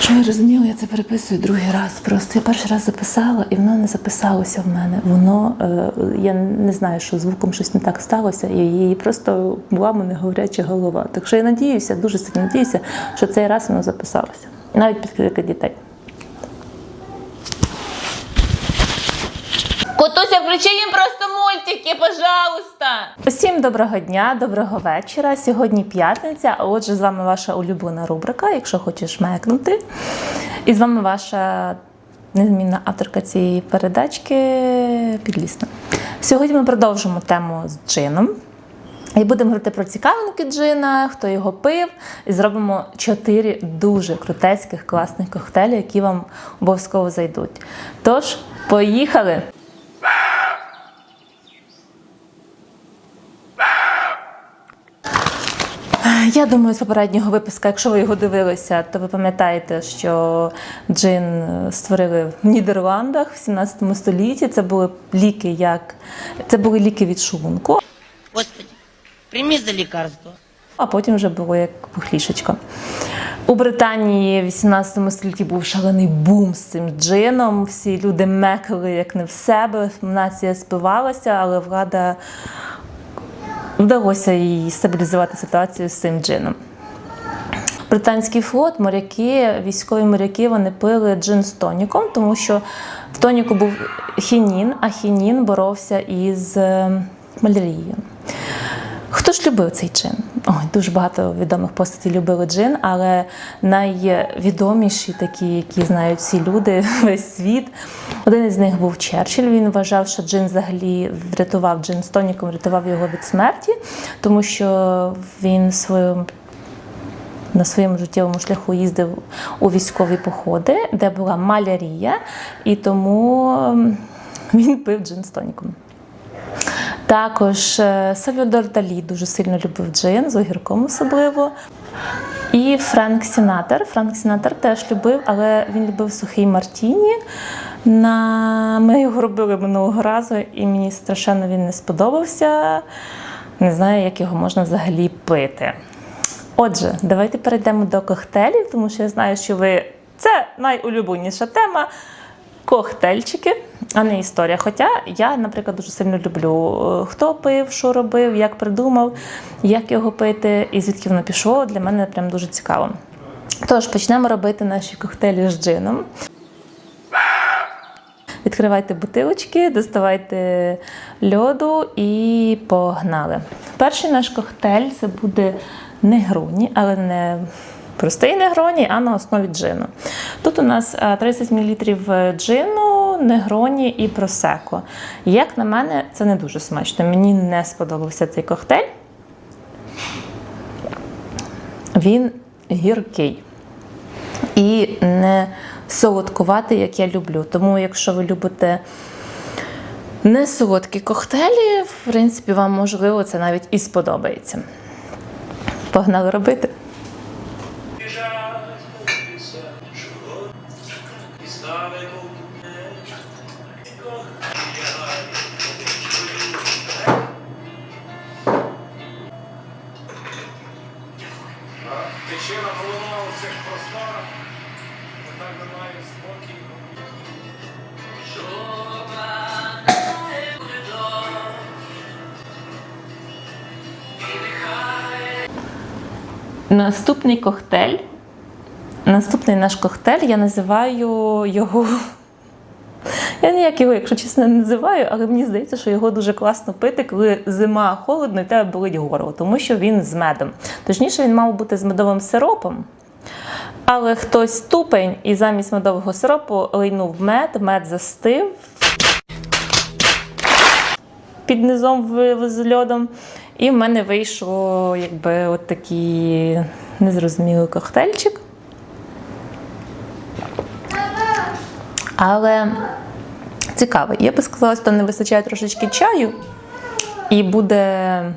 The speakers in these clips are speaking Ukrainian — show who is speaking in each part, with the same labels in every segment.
Speaker 1: Що ви розуміли, я це переписую другий раз. Просто я перший раз записала, і воно не записалося в мене. Воно е, я не знаю, що звуком щось не так сталося, і її просто була мене говоряча голова. Так що я надіюся, дуже сильно надіюся, що цей раз воно записалося. Навіть під крики дітей.
Speaker 2: Включи їм просто мультики, пожалуйста.
Speaker 1: Усім доброго дня, доброго вечора. Сьогодні п'ятниця, а отже, з вами ваша улюблена рубрика, якщо хочеш мекнути. І з вами ваша незмінна авторка цієї передачки Підлісна. Сьогодні ми продовжимо тему з джином. І будемо говорити про цікавинки джина, хто його пив, і зробимо чотири дуже крутецьких класних коктейлі, які вам обов'язково зайдуть. Тож, поїхали! Я думаю, з попереднього випуска, якщо ви його дивилися, то ви пам'ятаєте, що джин створили в Нідерландах в 17 столітті. Це були ліки, як це були ліки від шлунку,
Speaker 3: Господи, прими за лекарство.
Speaker 1: а потім вже було як пухлішечко. У Британії в 18 столітті був шалений бум з цим джином. Всі люди мекали як не в себе. Нація спивалася, але влада вдалося їй стабілізувати ситуацію з цим джином. Британський флот, моряки, військові моряки вони пили джин з тоніком, тому що в тоніку був хінін, а хінін боровся із е, малярією. Хто ж любив цей джин? Ой, дуже багато відомих постатей любили джин, але найвідоміші такі, які знають всі люди, весь світ. Один із них був Черчилль. Він вважав, що джин взагалі врятував джин з тоніком, врятував його від смерті, тому що він свою на своєму життєвому шляху їздив у військові походи, де була малярія, і тому він пив джин з тоніком. Також е, Сальвадор Далі дуже сильно любив джин, з огірком особливо. І Френк Сінатер. Френк Сінатер теж любив, але він любив сухий мартіні. На... Ми його робили минулого разу, і мені страшенно він не сподобався. Не знаю, як його можна взагалі пити. Отже, давайте перейдемо до коктейлів, тому що я знаю, що ви це найулюбленіша тема. Коктейльчики, а не історія. Хоча я, наприклад, дуже сильно люблю, е, хто пив, що робив, як придумав, як його пити і звідки воно пішло. Для мене прям дуже цікаво. Тож почнемо робити наші коктейлі з джином. Відкривайте бутилочки, доставайте льоду і погнали. Перший наш коктейль це буде негроні, але не простий негроні, а на основі джину. Тут у нас е, 30 мл джину, негроні і просеко. Як на мене, це не дуже смачно. Мені не сподобався цей коктейль. Він гіркий і не солодкуватий, як я люблю. Тому, якщо ви любите не солодкі коктейлі, в принципі, вам можливо це навіть і сподобається. Погнали робити.
Speaker 4: І ставимо Тичина голова у цих просторах. Тепер немає спокійно.
Speaker 1: Наступний коктейль. Наступний наш коктейль я називаю його. Я ніяк його, якщо чесно, не називаю, але мені здається, що його дуже класно пити, коли зима холодно і тебе болить горло, тому що він з медом. Точніше, він мав бути з медовим сиропом. Але хтось тупень і замість медового сиропу лийнув мед, мед застив під низом в- з льодом. І в мене вийшло якби от такий незрозумілий коктейльчик. Але цікавий. Я би сказала, що не вистачає трошечки чаю, і буде,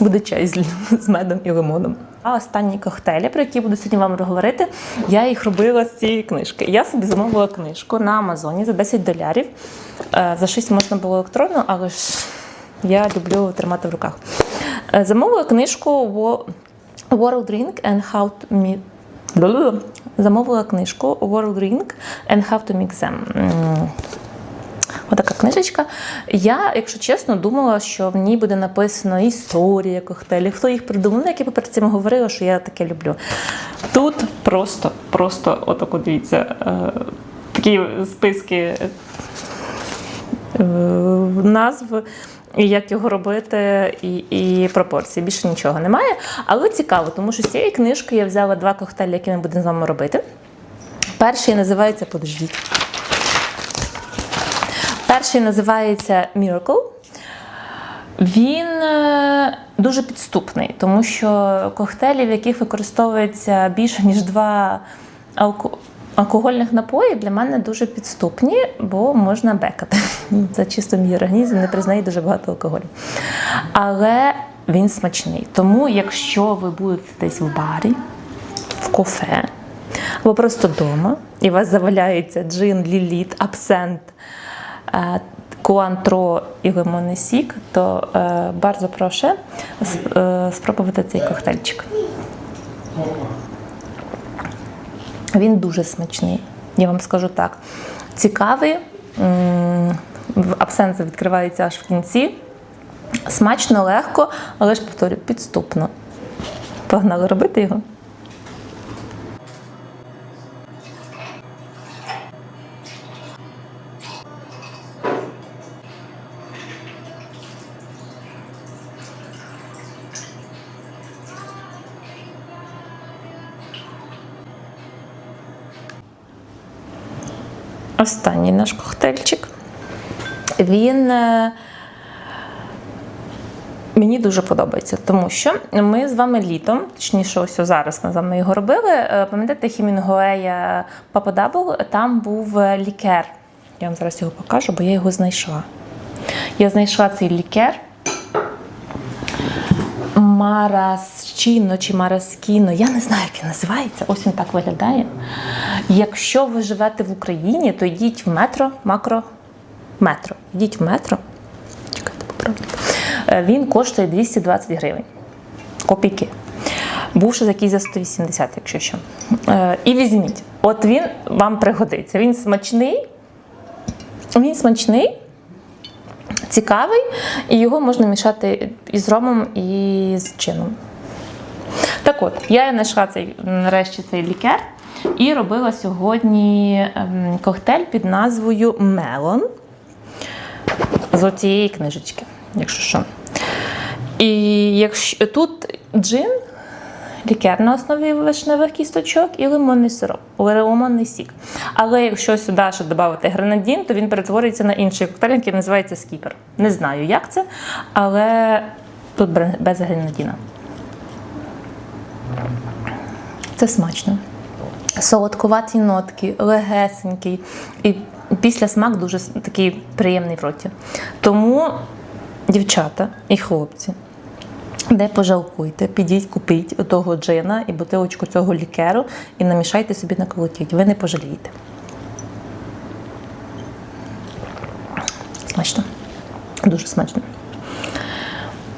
Speaker 1: буде чай з, з медом і лимоном. Останні коктейлі, про які буду сьогодні вам говорити, я їх робила з цієї книжки. Я собі замовила книжку на Амазоні за 10 долярів. Е, За 6 можна було електронно, але ж я люблю тримати в руках. Е, Замовила книжку World Drink and How to Meet замовила книжку World Ring and How to Mix Them. М, Отака книжечка. Я, якщо чесно, думала, що в ній буде написано історія коктейлів, хто їх придумав. Ну, як я перед цим говорила, що я таке люблю. Тут просто, просто, отако дивіться, е, такі списки е, назв, і як його робити, і, і пропорції. Більше нічого немає. Але цікаво, тому що з цієї книжки я взяла два коктейлі, які ми будемо з вами робити. Перший називається Подождіть. Перший називається Miracle. Він е, дуже підступний, тому що коктейлі, в яких використовується більше ніж два алко- алкогольних напої, для мене дуже підступні, бо можна бекати. Це чисто мій організм, не признає дуже багато алкоголю. Але він смачний. Тому, якщо ви будете десь в барі, в кафе або просто вдома, і у вас заваляється джин, ліліт, абсент, куантро і лимонний сік, то е, bardzo прошу е, спробувати цей коктейльчик. Він дуже смачний, я вам скажу так. Цікавий, абсент відкривається аж в кінці. Смачно, легко, але ж повторю, підступно. Погнали робити його. Останній наш коктейльчик. Він е, мені дуже подобається, тому що ми з вами літом, точніше, ось зараз ми з вами його робили. е, Пам'ятаєте Хімінгуея Папа Дабл? Там був е, лікер. Я вам зараз його покажу, бо я його знайшла. Я знайшла цей лікер. Марасчино чи Мараскіно, я не знаю, як він називається. Ось він так виглядає. Якщо ви живете в Україні, то йдіть в метро, макро, метро. Йдіть в метро. Чекайте, поправлю. Е, Він коштує 220 гривень. Копійки. Бувши якийсь за 180, якщо що. Е, І візьміть. От він вам пригодиться. Він смачний. Він смачний цікавий, і його можна мішати із ромом і з чином. Так от, я знайшла цей, нарешті цей лікер і робила сьогодні ем, коктейль під назвою Мелон з цієї книжечки, якщо що. І якщо тут джин, лікер на основі вишневих кісточок і лимонний сироп, лимонний сік. Але якщо сюди ще додати гранадін, то він перетворюється на інший коктейль, який називається скіпер. Не знаю, як це, але тут без гранадіна. Це смачно. Солодкуваті нотки, легесенький. І після смак дуже такий приємний в роті. Тому, дівчата і хлопці, не пожалкуйте, підіть, купіть того джина і бутилочку цього лікеру і намішайте собі на колотіть. Ви не пожалієте. Смачно. Дуже смачно.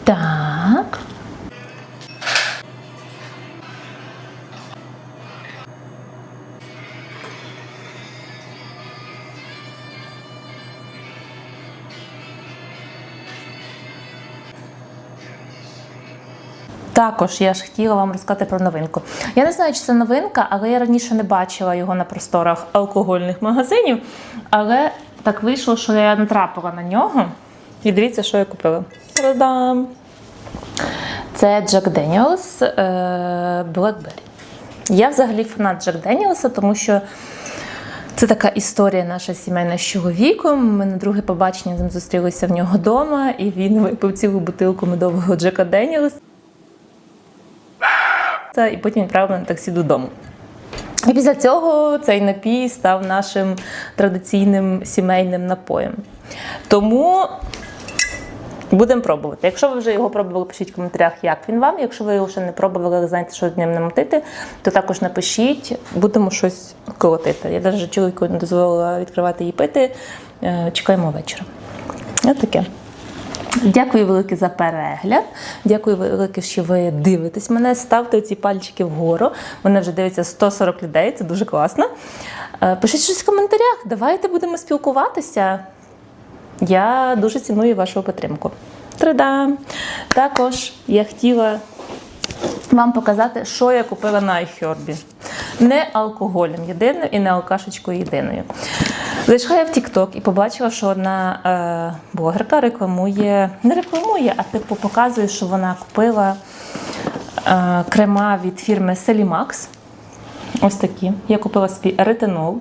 Speaker 1: Так. Також я ж хотіла вам розказати про новинку. Я не знаю, чи це новинка, але я раніше не бачила його на просторах алкогольних магазинів. Але так вийшло, що я натрапила на нього. І дивіться, що я купила. Та-дам! Це Jack Daniels е, Blackberry. Я взагалі фанат Джек Деніелса, тому що це така історія наша сімейна з чоловіком. Ми на друге побачення з ним зустрілися в нього вдома, і він випив цілу бутилку медового Джека Деніелса. І потім відправив на таксі додому. І після цього цей напій став нашим традиційним сімейним напоєм. Тому будемо пробувати. Якщо ви вже його пробували, пишіть в коментарях, як він вам. Якщо ви його ще не пробували, знаєте, що з ним намотити, то також напишіть, будемо щось колотити. Я навіть чоловіку не дозволила відкривати і пити. Е, Чекаємо вечора. Ось таке. Дякую велике за перегляд. Дякую велике, що ви дивитесь мене. Ставте ці пальчики вгору. Мене вже дивиться 140 людей, це дуже класно. Е, Пишіть щось в коментарях. Давайте будемо спілкуватися. Я дуже ціную вашу підтримку. Трада! Також я хотіла вам показати, що я купила на iHerb. Не алкоголем єдиним і не алкашечкою єдиною. Зайшла я в TikTok і побачила, що одна е, блогерка рекламує, не рекламує, а типу показує, що вона купила е, крема від фірми Selimax. Ось такі. Я купила свій ретинол.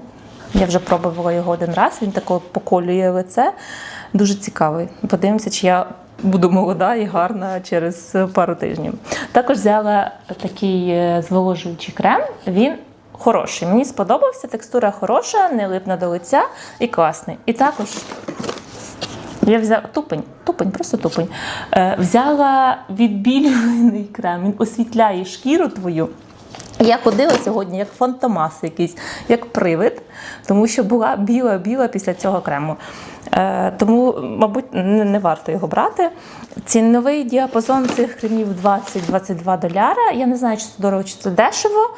Speaker 1: Я вже пробувала його один раз, він тако поколює лице. Дуже цікавий. Подивимося, чи я буду молода і гарна через пару тижнів. Також взяла такий е, зволожуючий крем. Він хороший. Мені сподобався, текстура хороша, не липне до лиця і класний. І також я взяла тупень, тупень, просто тупень. Е, взяла відбілювальний крем. Він освітляє шкіру твою. Я ходила сьогодні як фантомас якийсь, як привид, тому що була біла-біла після цього крему. Е, тому, мабуть, не, варто його брати. Ціновий діапазон цих кремів 20-22 доляра. Я не знаю, чи це дорого, чи це дешево,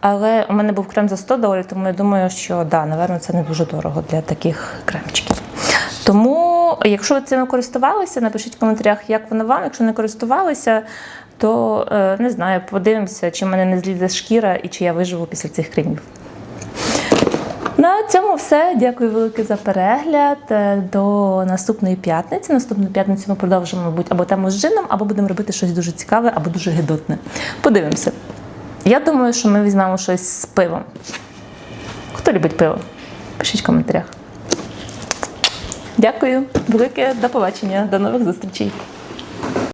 Speaker 1: але у мене був крем за 100 доларів, тому я думаю, що да, напевно, це не дуже дорого для таких кремчиків. Тому, якщо ви цим користувалися, напишіть в коментарях, як воно вам. Якщо не користувалися, то е, не знаю, подивимося, чи мене не злізе шкіра і чи я виживу після цих кремів. На цьому все. Дякую велике за перегляд. Е, До наступної п'ятниці. Наступну п'ятницю ми продовжимо, мабуть, або тему з джином, або будемо робити щось дуже цікаве, або дуже гидотне. Подивимося. Я думаю, що ми візьмемо щось з пивом. Хто любить пиво? Пишіть в коментарях. Дякую велике, до побачення, до нових зустрічей.